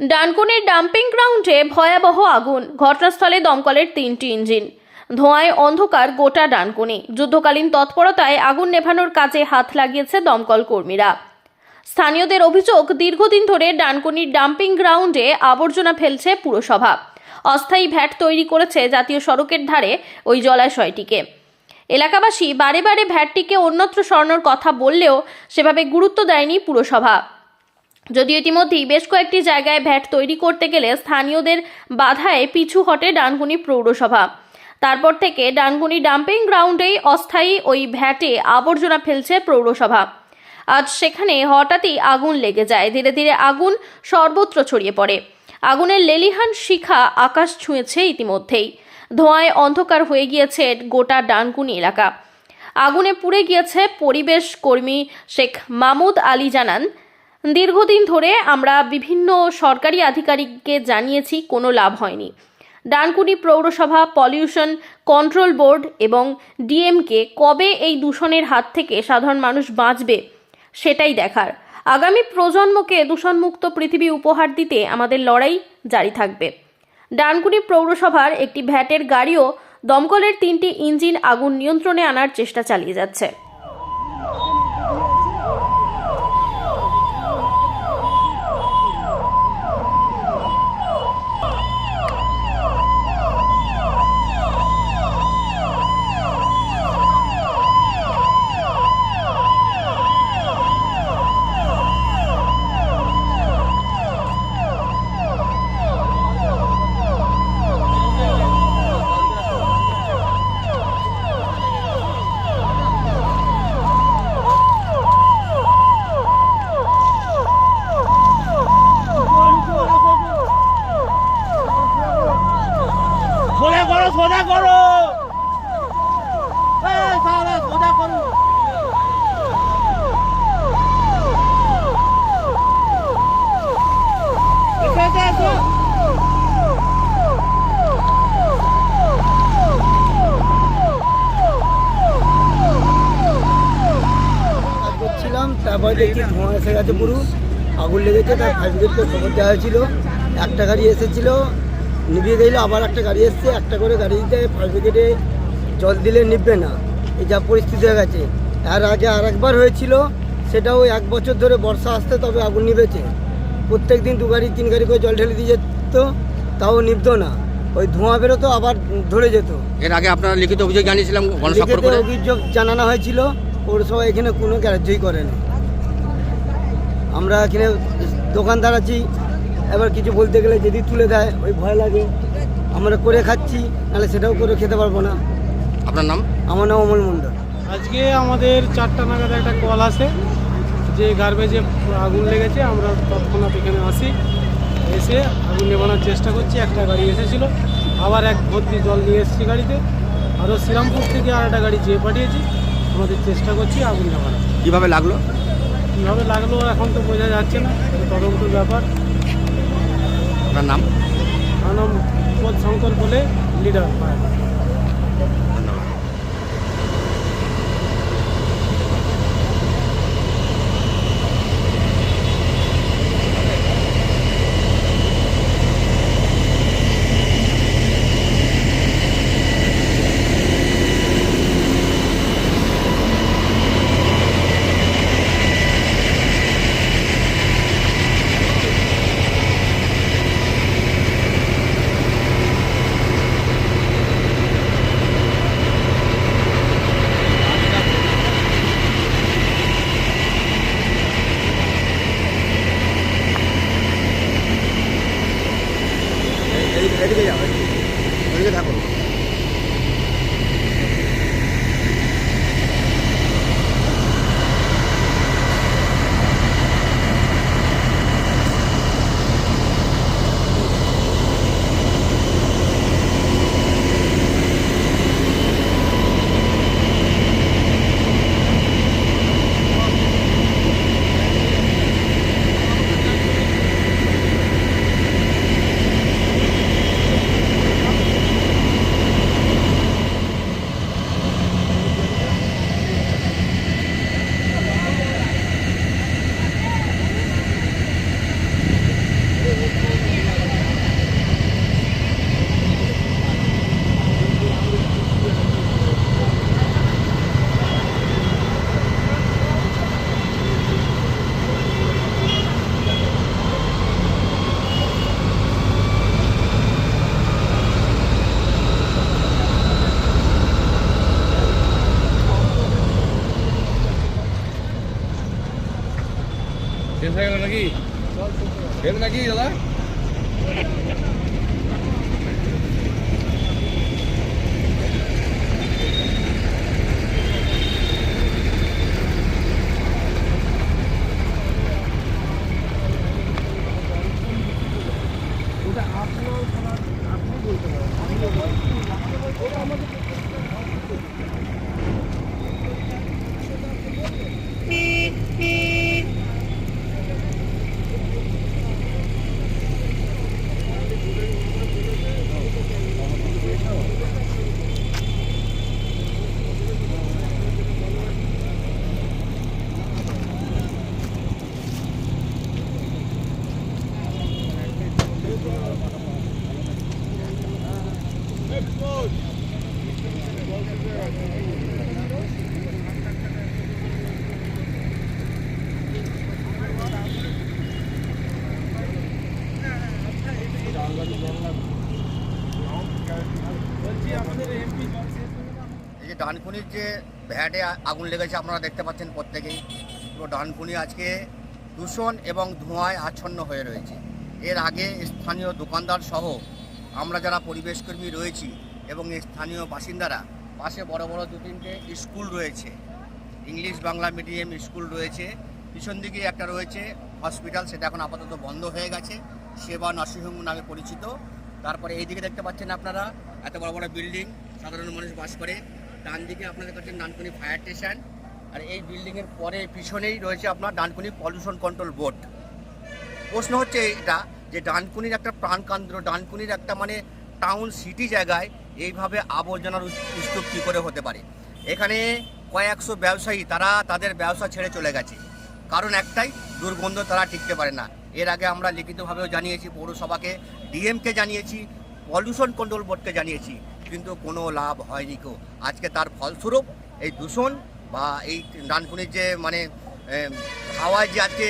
ডানকুনির dumping গ্রাউন্ডে ভয়াবহ আগুন। ঘটনাস্থলে দমকলের তিনটি ইঞ্জিন। ধোঁয়ায় অন্ধকার গোটা ডানকুনি। যুদ্ধকালীন তৎপরতায় আগুন নেভানোর কাজে হাত লাগিয়েছে দমকল কর্মীরা। স্থানীয়দের অভিযোগ, দীর্ঘদিন ধরে ডানকুনির ডাম্পিং গ্রাউন্ডে আবর্জনা ফেলছে পুরসভা। অস্থায়ী ভ্যাট তৈরি করেছে জাতীয় সড়কের ধারে ওই জলাশয়টিকে। এলাকাবাসী বারে বারে ভ্যাটটিকে অন্যত্র সরানোর কথা বললেও সেভাবে গুরুত্ব দেয়নি পুরসভা। যদিও ইতিমধ্যেই বেশ কয়েকটি জায়গায় ভ্যাট তৈরি করতে গেলে স্থানীয়দের বাধায় পিছু হটে ডানকুনি পৌরসভা। তারপর থেকে ডানকুনি ডাম্পিং গ্রাউন্ডেই অস্থায়ী ওই ভ্যাটে আবর্জনা ফেলছে পৌরসভা। আজ সেখানে হঠাৎই আগুন লেগে যায়। ধীরে ধীরে আগুন সর্বত্র ছড়িয়ে পড়ে। আগুনের লেলিহান শিখা আকাশ ছুঁয়েছে ইতিমধ্যেই। ধোঁয়ায় অন্ধকার হয়ে গিয়েছে গোটা ডানকুনি এলাকা। আগুনে পুড়ে গিয়েছে পরিবেশ কর্মী শেখ মামুদ আলী জানান দীর্ঘদিন ধরে আমরা বিভিন্ন সরকারি আধিকারিককে জানিয়েছি, কোনো লাভ হয়নি। ডানকুনি পৌরসভা, পলিউশন কন্ট্রোল বোর্ড এবং ডিএমকে কবে এই দূষণের হাত থেকে সাধারণ মানুষ বাঁচবে সেটাই দেখার। আগামী প্রজন্মকে দূষণমুক্ত পৃথিবী উপহার দিতে আমাদের লড়াই জারি থাকবে। ডানকুনি পৌরসভার একটি ভ্যাটের গাড়িও দমকলের তিনটি ইঞ্জিন আগুন নিয়ন্ত্রণে আনার চেষ্টা চালিয়ে যাচ্ছে। গেছে পুরো আগুন লেগেছে তার ফায়ার ব্রিগেডকে খবর দেওয়া হয়েছিল। একটা গাড়ি এসেছিল নিভিয়ে গেলো আবার একটা গাড়ি এসছে একটা করে গাড়িতে ফায়ার ব্রিগেডে জল দিলে নিববে না। এই যা পরিস্থিতি হয়ে গেছে। আর আগে আর একবার হয়েছিল সেটাও এক বছর ধরে বর্ষা আসতে তবে আগুন নিভেছে। প্রত্যেক দিন দু গাড়ি তিন গাড়ি করে জল ঢেলে দিয়ে যেত তাও নিভতো না। ওই ধোঁয়া বেরোতো আবার ধরে যেত। এর আগে আপনারা লিখিত অভিযোগ জানিয়েছিলাম অভিযোগ জানানো হয়েছিল পৌরসভা এখানে কোনো গ্রাহ্যই করেনি। আমরা এখানে দোকানদার আছি। এবার কিছু বলতে গেলে যদি তুলে দেয় ওই ভয় লাগে। আমরা করে খাচ্ছি নাহলে সেটাও করে খেতে পারব না। আপনার নাম? আমার নাম অমল মণ্ডল। আজকে আমাদের চারটা নাগাদ একটা কল আসে যে গার্বেজে আগুন লেগেছে আমরা তৎক্ষণাৎ এখানে আসি। এসে আগুন নেবানোর চেষ্টা করছি একটা গাড়ি এসেছিল। আবার এক ভর্তি জল নিয়ে এসেছি গাড়িতে। আরও শ্রীরামপুর থেকে আর একটা গাড়ি যেয়ে পাঠিয়েছি। আমাদের চেষ্টা করছি আগুন নেবানোর কীভাবে লাগল? কীভাবে লাগল এখন তো বোঝা যাচ্ছে না তদন্ত ব্যাপার। আপনার নাম? আমার নাম শঙ্কর বলে লিডার গেল নাকি? ফেল নাকি দাদা? এই যে ডানকুনির যে ভ্যাটে আগুন লেগেছে আপনারা দেখতে পাচ্ছেন প্রত্যেকেই। পুরো ডানকুনি আজকে দূষণ এবং ধোঁয়ায় আচ্ছন্ন হয়ে রয়েছে। এর আগে স্থানীয় দোকানদার সহ আমরা যারা পরিবেশকর্মী রয়েছি এবং স্থানীয় বাসিন্দারা, পাশে বড় বড় দু তিনটে স্কুল রয়েছে। ইংলিশ বাংলা মিডিয়াম স্কুল রয়েছে। পিছন দিকে একটা রয়েছে হসপিটাল, সেটা এখন আপাতত বন্ধ হয়ে গেছে। সেবা নার্সিংহোম নামে পরিচিত। তারপরে এইদিকে দেখতে পাচ্ছেন আপনারা, এত বড় বড় বিল্ডিং, সাধারণ মানুষ বাস করে। ডান দিকে আপনাদের কাছে ডানকুনি ফায়ার স্টেশন। আর এই বিল্ডিংয়ের পরে পিছনেই রয়েছে আপনার ডানকুনি পলিউশন কন্ট্রোল বোর্ড। প্রশ্ন হচ্ছে এটা যে ডানকুনির একটা প্রাণকেন্দ্র, ডানকুনির একটা মানে টাউন সিটি জায়গায় এইভাবে আবর্জনার স্তূপ কী করে হতে পারে? এখানে কয়েকশো ব্যবসায়ী, তারা তাদের ব্যবসা ছেড়ে চলে গেছে। কারণ একটাই, দুর্গন্ধ তারা টিকতে পারে না। এর আগে আমরা লিখিতভাবেও জানিয়েছি, পৌরসভাকে ডিএমকে জানিয়েছি পলিউশন কন্ট্রোল বোর্ডকে জানিয়েছি, কিন্তু কোনো লাভ হয়নি কো আজকে তার ফলস্বরূপ এই দূষণ বা এই ডানকুনির যে মানে হাওয়ায় যে আজকে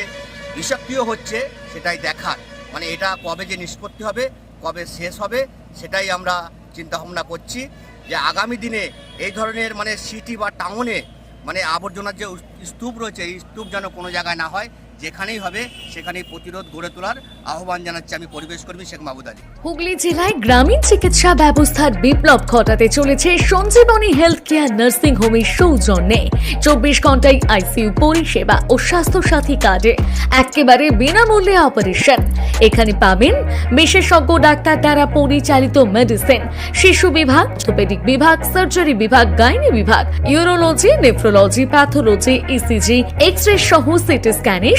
বিষাক্রিয় হচ্ছে, সেটাই দেখার। মানে এটা কবে যে নিষ্পত্তি হবে, কবে শেষ হবে, সেটাই আমরা চিন্তা ভাবনা করছি যে আগামী দিনে এই ধরনের মানে সিটি বা টাউনে মানে আবর্জনার যে স্তূপ রয়েছে, এই স্তূপ যেন কোনো জায়গায় না হয় যেখানেই হবে, সেখানেই প্রতিরোধ গড়ে তোলার আহ্বান জানাচ্ছি আমি পরিবেশ কর্মী শেখ মাহবুদ আলী। হুগলি জেলায় গ্রামীণ চিকিৎসা ব্যবস্থার বিপ্লব ঘটাতে চলেছে সঞ্জীবনী হেলথ কেয়ার নার্সিং হোমের সৌজন্যে। চব্বিশ ঘন্টায় আইসিইউ পরিষেবা ও স্বাস্থ্যসাথী কার্ডে একেবারে বিনামূল্যে অপারেশন এখানে পাবেন বিশেষজ্ঞ ডাক্তার দ্বারা পরিচালিত মেডিসিন শিশু বিভাগ অর্থোপেডিক বিভাগ সার্জারি বিভাগ গাইনি বিভাগ urology nephrology pathology ECG X ray সহ সিটি স্ক্যানের